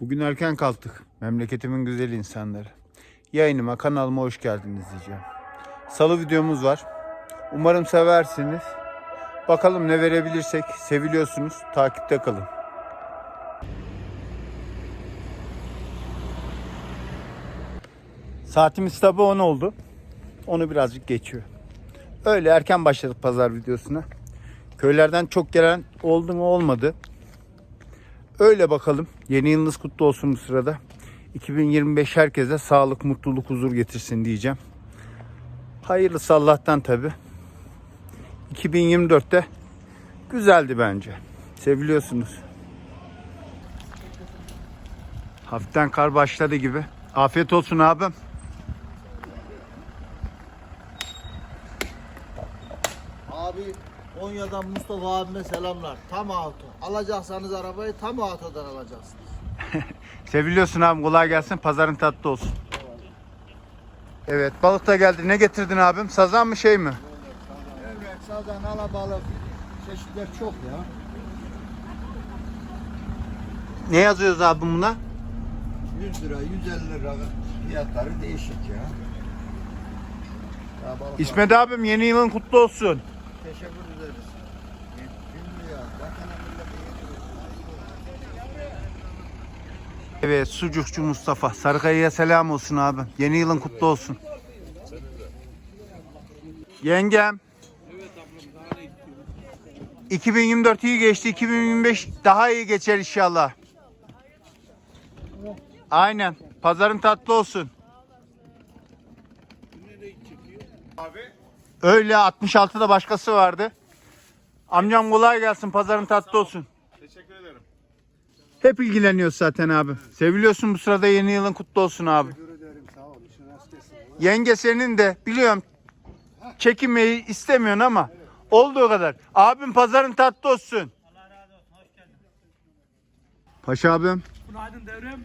Bugün erken kalktık. Memleketimin güzel insanları. Yayınıma, kanalıma hoş geldiniz diyeceğim. Salı videomuz var. Umarım seversiniz. Bakalım ne verebilirsek. Seviliyorsunuz. Takipte kalın. Saatimiz tabi 10 oldu. Onu birazcık geçiyor. Öyle erken başladık pazar videosuna. Köylerden çok gelen oldu mu olmadı. Öyle bakalım. Yeni yılınız kutlu olsun bu sırada. 2025 herkese sağlık, mutluluk, huzur getirsin diyeceğim. Hayırlısı Allah'tan tabi. 2024'te güzeldi bence. Seviliyorsunuz. Hafiften kar başladı gibi. Afiyet olsun abim. Abi Konya'dan Mustafa abime selamlar. Tam auto. Alacaksanız arabayı tam autodan alacaksınız. Seviliyorsun abim. Kolay gelsin. Pazarın tatlı olsun. Evet balık da geldi. Ne getirdin abim? Sazan mı şey mi? Evet, sazan, alabalık çeşitler çok ya. Ne yazıyoruz abim buna? 100 lira, 150 lira fiyatları değişik ya. ya balık İsmet abim yeni yılın kutlu olsun. Abi, teşekkür ederiz. Bilmiyor. Vatana millete Evet sucukçu Mustafa. Sarıkaya'ya selam olsun abim. Yeni yılın kutlu olsun. Yengem. 2024 iyi geçti. 2025 daha iyi geçer inşallah. Aynen. Pazarın tatlı olsun. Öyle 66'da başkası vardı. Amcam kolay gelsin. Pazarın tatlı olsun. Hep ilgileniyoruz zaten abi. Seviliyorsun bu sırada yeni yılın kutlu olsun abi. Yenge senin de biliyorum çekinmeyi istemiyorsun ama olduğu kadar. Abim pazarın tatlı olsun. Paşa abim. Günaydın devrem.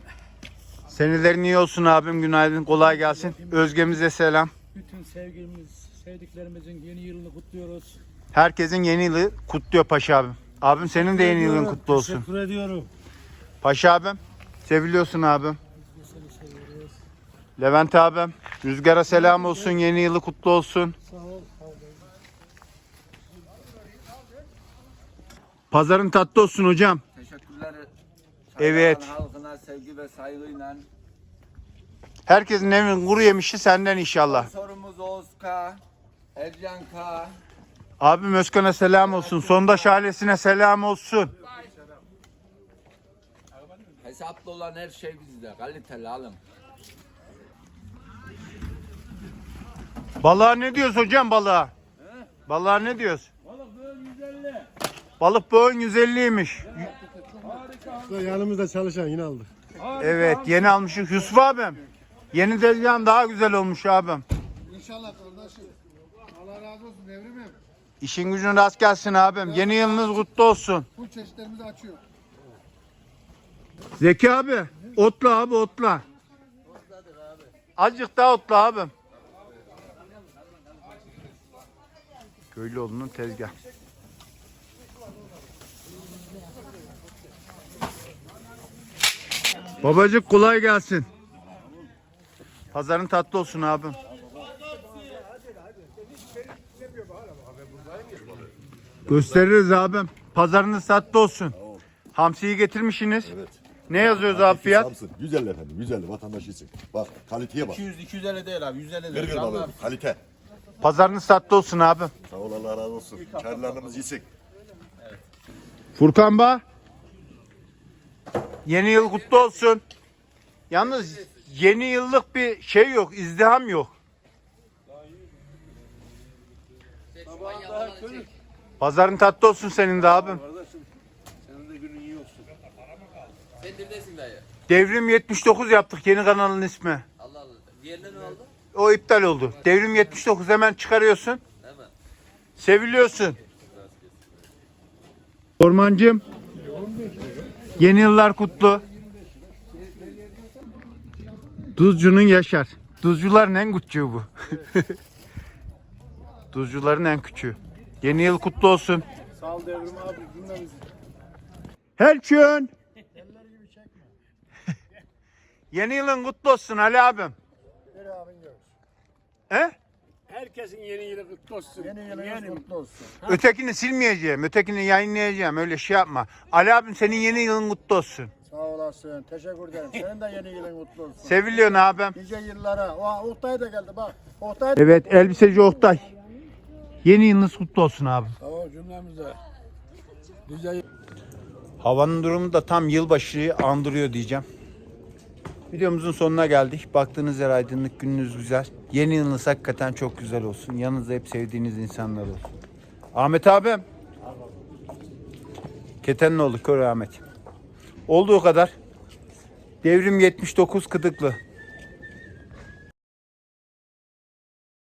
Senelerin iyi olsun abim. Günaydın. Kolay gelsin. Özgemize selam. Bütün sevgimiz, sevdiklerimizin yeni yılını kutluyoruz. Herkesin yeni yılı kutluyor Paşa abim. Abim senin de yeni yılın kutlu olsun. Teşekkür ediyorum. Paşa abim. Seviliyorsun abim. Levent abim. Rüzgara selam olsun. Yeni yılı kutlu olsun. Sağ ol. Pazarın tatlı olsun hocam. Teşekkürler. Evet. Halkına sevgi ve saygıyla. Herkesin evinin kuru yemişi senden inşallah. Sorumuz Oğuzka, Ercanka. Abim Özkan'a selam olsun. Sondaş ailesine selam olsun. Hesaplı olan her şey bizde. Kaliteli alın. Balığa ne diyoruz hocam balığa? Balığa ne diyoruz? Balık böyle 150. Balık boğun 150'ymiş. Yanımızda çalışan yine aldı. Evet yeni almışız. Yusuf abim. Yeni tezgahın daha güzel olmuş abim. İnşallah kardeşim. Allah razı olsun devrimim. İşin gücün rast gelsin abim. Yeni yılınız kutlu olsun. Bu çeşitlerimizi açıyor. Zeki abi. Otla abi otla. Azıcık daha otla abim. Köylüoğlu'nun tezgah. Babacık kolay gelsin. Pazarın tatlı olsun abim. Gösteririz abim. Pazarınız tatlı olsun. Hamsiyi getirmişsiniz. Ne yazıyoruz abi fiyat? Samsun 150 efendim 150 vatandaş için. Bak kaliteye bak. 200 250 değil abi. 150 Gır değil. gır balığı kalite. Pazarınız tatlı olsun abim. Sağ ol Allah razı olsun. Karlarımız yesin. Furkan Ba. Yeni yıl kutlu olsun. Yalnız yeni yıllık bir şey yok, izdiham yok. Pazarın tatlı olsun senin de abim. Sen neredesin dayı? Devrim 79 yaptık yeni kanalın ismi. Allah Allah. Diğerine ne oldu? O iptal oldu. Devrim 79 hemen çıkarıyorsun. Hemen. Seviliyorsun. Ormancım. Yeni yıllar kutlu. Tuzcunun yaşar. Tuzcuların en küçüğü bu. Tuzcuların en küçüğü. Yeni yıl kutlu olsun. Sağ ol devrim abi cümlemiz. Helçön. Yeni yılın kutlu olsun Ali abim. Bir abin gör. He? Herkesin yeni yılı kutlu olsun. Yeni yılınız kutlu olsun. Ötekini silmeyeceğim. Ötekini yayınlayacağım. Öyle şey yapma. Ali abim senin yeni yılın kutlu olsun. Sağ olasın. Teşekkür ederim. Senin de yeni yılın kutlu olsun. Seviliyorsun abim. Nice yıllara. O Oktay da geldi bak. Oktay Evet elbiseci Oktay. Yeni yılınız kutlu olsun abi. Tamam cümlemize. Nice Havanın durumu da tam yılbaşıyı andırıyor diyeceğim. Videomuzun sonuna geldik. Baktığınız yer aydınlık, gününüz güzel. Yeni yılınız hakikaten çok güzel olsun. Yanınızda hep sevdiğiniz insanlar olsun. Ahmet abim. Ketenoğlu Kör Ahmet. Olduğu kadar. Devrim 79 Kıdıklı.